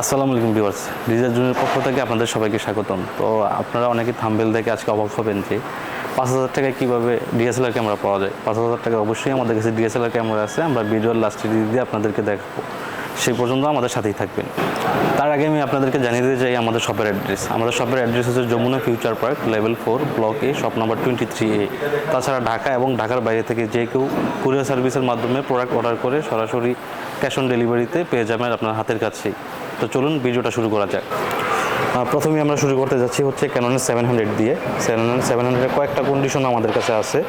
আসসালামু আলাইকুম viewers desire জুনের পক্ষ থেকে আপনাদের সবাইকে স্বাগতম। তো আপনারা অনেকে থাম্বেল দেখে আজকে অবাক হবেন যে পাঁচ হাজার টাকায় কীভাবে ডিএসএলআর ক্যামেরা পাওয়া যায়? পাঁচ হাজার টাকা অবশ্যই আমাদের কাছে ডিএসএলআর ক্যামেরা আছে, আমরা ভিডিওর লাস্টে দিয়ে আপনাদেরকে দেখাবো। সেই পর্যন্ত আমাদের সাথেই থাকবেন। তার আগে আমি আপনাদেরকে জানিয়ে দিতে চাই আমাদের শপের অ্যাড্রেস আমাদের শপের অ্যাড্রেস হচ্ছে Jamuna future park level four block A shop number twenty three A তাছাড়া ঢাকা এবং ঢাকার বাইরে থেকে যে কেউ কুরিয়ার সার্ভিসের মাধ্যমে প্রোডাক্ট অর্ডার করে সরাসরি ক্যাশ অন ডেলিভারিতে পেয়ে যাবেন আপনার হাতের কাছেই। তো চলুন ভিডিওটা শুরু করা যাক। আহ, প্রথমেই আমরা শুরু করতে যাচ্ছি হচ্ছে ক্যাননের সেভেন হান্ড্রেড দিয়ে। সেভেন সেভেন হান্ড্রেডের কয়েকটা কন্ডিশন আমাদের কাছে আছে।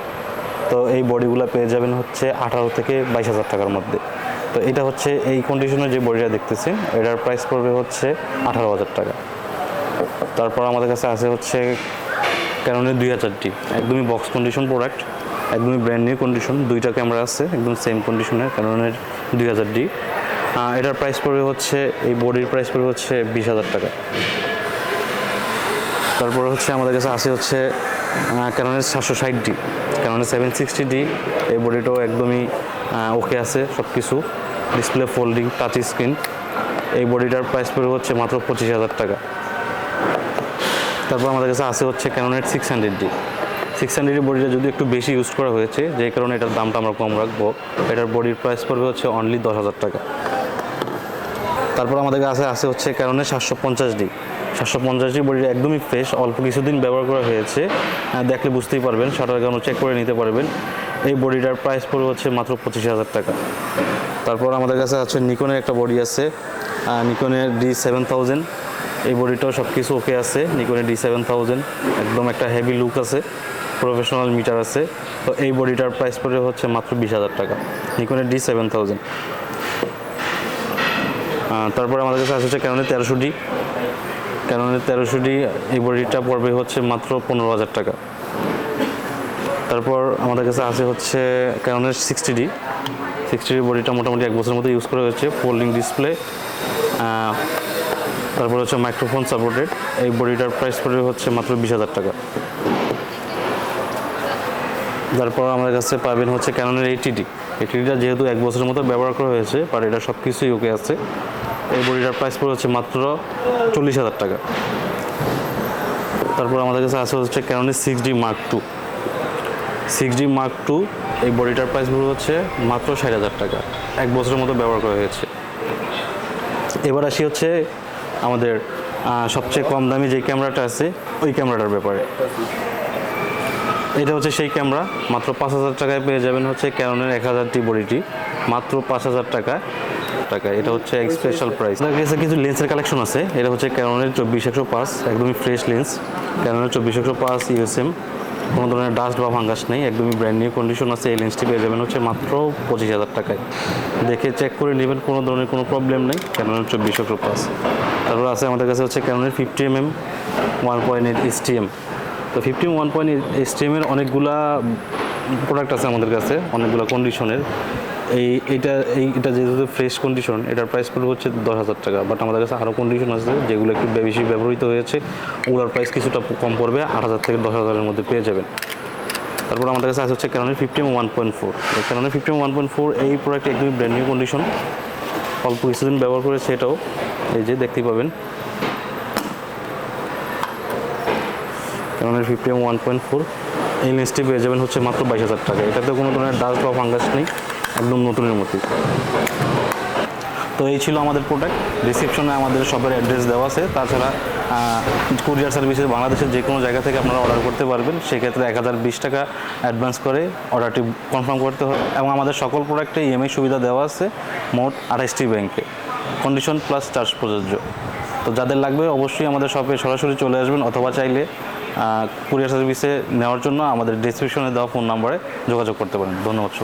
তো এই বডিগুলো পেয়ে যাবেন হচ্ছে আঠারো থেকে বাইশ হাজার টাকার মধ্যে। তো এটা হচ্ছে এই কন্ডিশনের যে বডিটা দেখতেছেন এটার প্রাইস পড়বে হচ্ছে আঠারো হাজার টাকা। তারপর আমাদের কাছে আছে হচ্ছে ক্যাননের দুই হাজারটি। একদমই বক্স কন্ডিশন প্রোডাক্ট একদমই ব্র্যান্ড নিউ কন্ডিশন দুইটা ক্যামেরা আছে, একদম সেম কন্ডিশনের ক্যাননের দুই হাজার ডি এটার প্রাইস পড়বে হচ্ছে, এই বডির প্রাইস পড়বে হচ্ছে বিশ হাজার টাকা। তারপরে হচ্ছে আমাদের কাছে আছে হচ্ছে ক্যাননের সাতশো ষাট ডি ক্যাননের সেভেন সিক্সটি ডি এই বডিটাও একদমই ওকে আছে সব কিছু ডিসপ্লে ফোল্ডিং টাচ স্ক্রিন এই বডিটার প্রাইস পড়বে হচ্ছে মাত্র পঁচিশ হাজার টাকা। তারপর আমাদের কাছে আছে হচ্ছে ক্যাননের six hundred D six hundred বডিটা যদি একটু বেশি ইউজ করা হয়েছে, যে কারণে এটার দামটা আমরা কম রাখব, এটার বডির প্রাইস পড়বে হচ্ছে অনলি দশ হাজার টাকা। তারপর আমাদের কাছে আছে হচ্ছে কারণে সাতশো পঞ্চাশ ডি সাতশো পঞ্চাশ ডি বডিটা একদমই ফ্রেশ অল্প কিছুদিন ব্যবহার করা হয়েছে। দেখলে বুঝতেই পারবেন শাটার কারণ চেক করে নিতে পারবেন। এই বডিটার প্রাইস পড়বে হচ্ছে মাত্র পঁচিশ হাজার টাকা। তারপর আমাদের কাছে আছে নিকনের একটা বডি আছে নিকনের ডি সেভেন থাউজেন্ড এই বডিটাও সব কিছু ওকে আছে, নিকনের ডি সেভেন থাউজেন্ড একদম একটা হেভি লুক আছে প্রফেশনাল মিটার আছে। তো এই বডিটার প্রাইস পড়ে হচ্ছে মাত্র বিশ হাজার টাকা, নিকনের ডি সেভেন থাউজেন্ড তারপরে আমাদের কাছে আছে হচ্ছে ক্যাননের তেরোশো ডি ক্যাননের তেরোশো ডি এই বডিটা পড়বে হচ্ছে মাত্র পনেরো হাজার টাকা। তারপর আমাদের কাছে আছে হচ্ছে ক্যাননের সিক্সটি ডি সিক্সটি বডিটা মোটামুটি এক বছরের মতো ইউজ করা হয়েছে ফোল্ডিং ডিসপ্লে তারপর হচ্ছে মাইক্রোফোন সাপোর্টেড এই বডিটার প্রাইস পড়বে হচ্ছে মাত্র বিশ হাজার টাকা। তারপর আমাদের কাছে পাবেন হচ্ছে ক্যাননের এইটিডি এইটিডিটা যেহেতু এক বছরের মতো ব্যবহার করা হয়েছে বাট এটা সব কিছুই ওকে আছে। এই বডিটার প্রাইস পড়ে হচ্ছে মাত্র চল্লিশ হাজার টাকা। তারপর আমাদের কাছে আছে হচ্ছে ক্যাননের six D mark two six D mark two এই বডিটার প্রাইস পড়ে হচ্ছে মাত্র ষাট হাজার টাকা। এক বছরের মতো ব্যবহার করা হয়েছে। এবার আসি হচ্ছে আমাদের সবচেয়ে কম দামি যে ক্যামেরাটা আছে, ওই ক্যামেরাটার ব্যাপারে। এটা হচ্ছে সেই ক্যামেরা, মাত্র পাঁচ হাজার টাকায় পেয়ে যাবেন হচ্ছে ক্যাননের এক হাজার হাজারটি বডিটি মাত্র পাঁচ হাজার টাকা টাকা। এটা হচ্ছে এক স্পেশাল প্রাইস আপনার কাছে কিছু লেন্সের কালেকশন আছে। এটা হচ্ছে ক্যাননের চব্বিশ একশো পাঁচ, একদমই ফ্রেশ লেন্স ক্যাননের চব্বিশ একশো পাঁচ ইউএসএম কোনো ধরনের ডাস্ট বা ভাঙ্গাস নেই, একদমই ব্র্যান্ড নিউ কন্ডিশন আছে, এই লেন্সটি পেয়ে যাবেন হচ্ছে মাত্র পঁচিশ হাজার টাকায়। দেখে চেক করে নেবেন, কোনো ধরনের কোনো প্রবলেম নেই ক্যানোনের চব্বিশ একশো প্লাস তারপর আছে আমাদের কাছে হচ্ছে ক্যানোনের fifty M M one point eight S T M তো fifty one point eight S T এমের অনেকগুলা প্রোডাক্ট আছে আমাদের কাছে, অনেকগুলো কন্ডিশনের এই, এটা এই, এটা যেহেতু ফ্রেশ কন্ডিশন এটার প্রাইস পড়বে হচ্ছে দশ হাজার টাকা। বাট আমাদের কাছে আরও কন্ডিশন আছে, যেগুলো একটু বেশি ব্যবহৃত হয়েছে, ওগুলোর প্রাইস কিছুটা কম পড়বে, আট হাজার থেকে দশ হাজারের মধ্যে পেয়ে যাবেন। তারপর আমাদের কাছে আছে হচ্ছে ক্যাননের ফিফটি ওয়ান পয়েন্ট ফোর ক্যাননের ফিফটি ওয়ান পয়েন্ট ফোর এই প্রোডাক্ট একদমই ব্র্যান্ড নিউ কন্ডিশন অল্প কিছুদিন ব্যবহার করেছে এটাও। এই যে দেখতেই পাবেন। ক্যাননের ফিফটি ওয়ান পয়েন্ট ফোর এই লেন্সটি পেয়ে যাবেন হচ্ছে মাত্র বাইশ হাজার টাকা এটাতে কোনো ধরনের ডাস্ট বা ফাঙ্গাস নেই। একদম নতুনের মতো। তো এই ছিল আমাদের প্রোডাক্ট রিসেপশনে আমাদের শপের অ্যাড্রেস দেওয়া আছে। তাছাড়া কুরিয়ার সার্ভিসে বাংলাদেশের যে কোনো জায়গা থেকে আপনারা অর্ডার করতে পারবেন। সেক্ষেত্রে এক হাজার বিশ টাকা অ্যাডভান্স করে অর্ডারটি কনফার্ম করতে হবে। এবং আমাদের সকল প্রোডাক্টে ইএমআই সুবিধা দেওয়া আছে মোট আঠাশটি ব্যাংকে কন্ডিশন প্লাস চার্জ প্রযোজ্য। তো যাদের লাগবে অবশ্যই আমাদের শপে সরাসরি চলে আসবেন, অথবা চাইলে কুরিয়ার সার্ভিসে নেওয়ার জন্য আমাদের ডিসক্রিপশনে দেওয়া ফোন নাম্বারে যোগাযোগ করতে পারেন। ধন্যবাদ সবাই